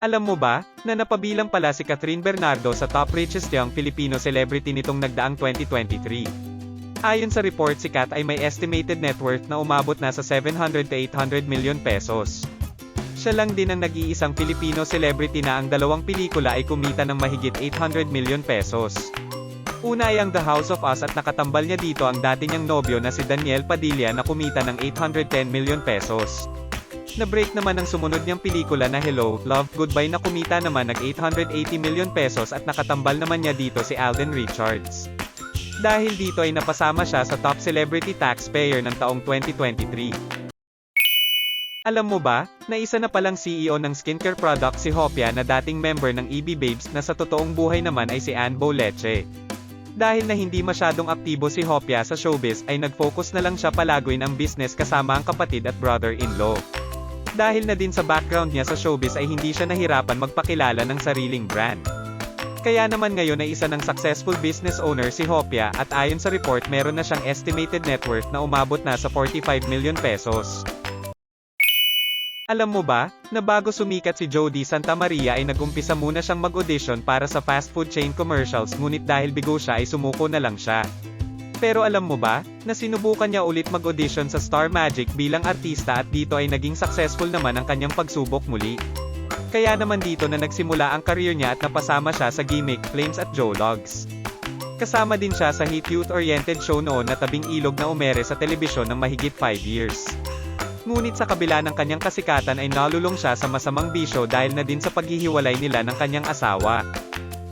Alam mo ba, na napabilang pala si Catherine Bernardo sa top richest young Filipino celebrity nitong nagdaang 2023. Ayon sa report si Kat ay may estimated net worth na umabot na sa 700 to 800 million pesos. Siya lang din ang nag-iisang Filipino celebrity na ang dalawang pelikula ay kumita ng mahigit 800 million pesos. Una ay ang The House of Us at nakatambal niya dito ang dati niyang nobyo na si Daniel Padilla na kumita ng 810 million pesos. Na-break naman ang sumunod niyang pelikula na Hello, Love, Goodbye na kumita naman ng 880 million pesos at nakatambal naman niya dito si Alden Richards. Dahil dito ay napasama siya sa top celebrity taxpayer ng taong 2023. Alam mo ba, na isa na palang CEO ng skincare product si Hopia na dating member ng EB Babes na sa totoong buhay naman ay si Anne Boleche. Dahil na hindi masyadong aktibo si Hopia sa showbiz ay nag-focus na lang siya palaguin ang business kasama ang kapatid at brother-in-law. Dahil na din sa background niya sa showbiz ay hindi siya nahirapan magpakilala ng sariling brand. Kaya naman ngayon ay isa ng successful business owner si Hopia at ayon sa report meron na siyang estimated net worth na umabot na sa 45 million pesos. Alam mo ba, na bago sumikat si Jody Santa Maria ay nagumpisa muna siyang mag-audition para sa fast food chain commercials ngunit dahil bigo siya ay sumuko na lang siya. Pero alam mo ba, na sinubukan niya ulit mag-audition sa Star Magic bilang artista at dito ay naging successful naman ang kanyang pagsubok muli. Kaya naman dito na nagsimula ang career niya at napasama siya sa gimmick Flames at Jologs. Kasama din siya sa hit youth-oriented show noon na Tabing Ilog na umere sa telebisyon ng mahigit 5 years. Ngunit sa kabila ng kanyang kasikatan ay nalulong siya sa masamang bisyo dahil na din sa paghihiwalay nila ng kanyang asawa.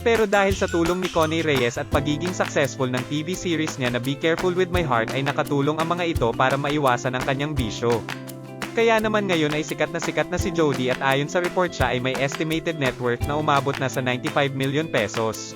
Pero dahil sa tulong ni Connie Reyes at pagiging successful ng TV series niya na Be Careful With My Heart ay nakatulong ang mga ito para maiwasan ang kanyang bisyo. Kaya naman ngayon ay sikat na sikat na si Jody at ayon sa report siya ay may estimated net worth na umabot na sa 95 million pesos.